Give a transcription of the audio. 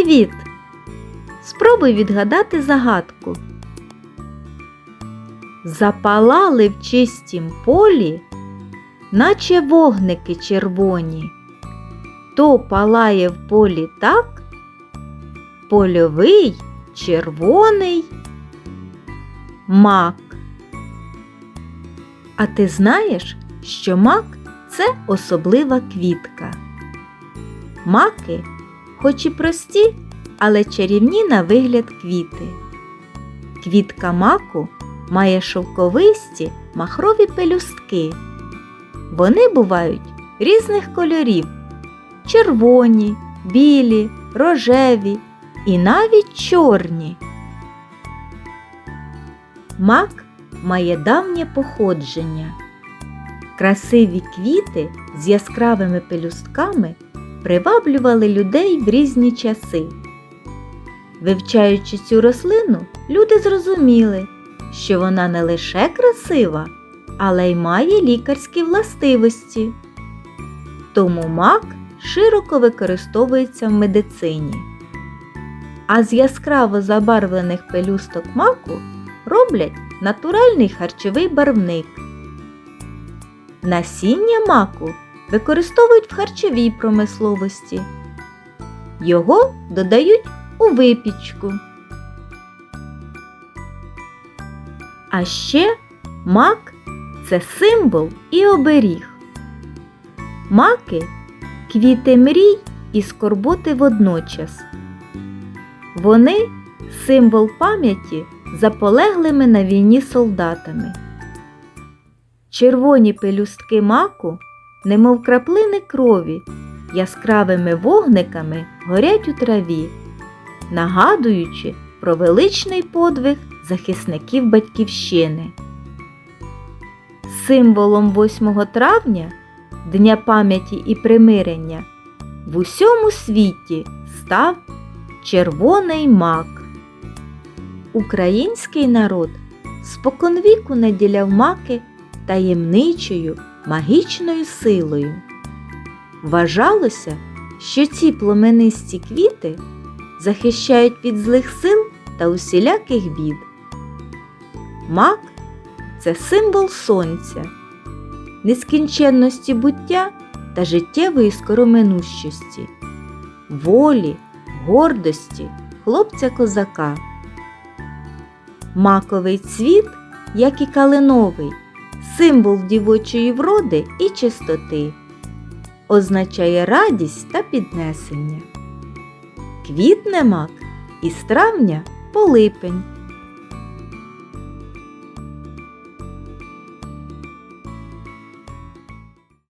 Привіт! Спробуй відгадати загадку. Запалали в чистім полі, наче вогники червоні. То палає в полі так, польовий червоний мак. А ти знаєш, що мак це особлива квітка. Маки, хоч і прості, але чарівні на вигляд квіти. Квітка маку має шовковисті махрові пелюстки. Вони бувають різних кольорів червоні, білі, рожеві і навіть чорні. Мак має давнє походження. Красиві квіти з яскравими пелюстками приваблювали людей в різні часи. Вивчаючи цю рослину, люди зрозуміли, що вона не лише красива, але й має лікарські властивості. Тому мак широко використовується в медицині. А з яскраво забарвлених пелюсток маку роблять натуральний харчовий барвник. Насіння маку використовують в харчовій промисловості. Його додають у випічку. А ще мак це символ і оберіг. Маки квіти мрій і скорботи водночас. Вони символ пам'яті за полеглими на війні солдатами. Червоні пелюстки маку, немов краплини крові, яскравими вогниками горять у траві, нагадуючи про величний подвиг захисників Батьківщини. Символом 8 травня, Дня пам'яті і примирення, в усьому світі став червоний мак. Український народ споконвіку наділяв маки таємничою магічною силою. Вважалося, що ці пломенисті квіти захищають від злих сил та усіляких бід. Мак це символ сонця, нескінченності буття та життєвої скороминущості, волі, гордості хлопця козака. Маковий цвіт, як і калиновий, символ дівочої вроди і чистоти, означає радість та піднесення. Квітне мак із травня по липень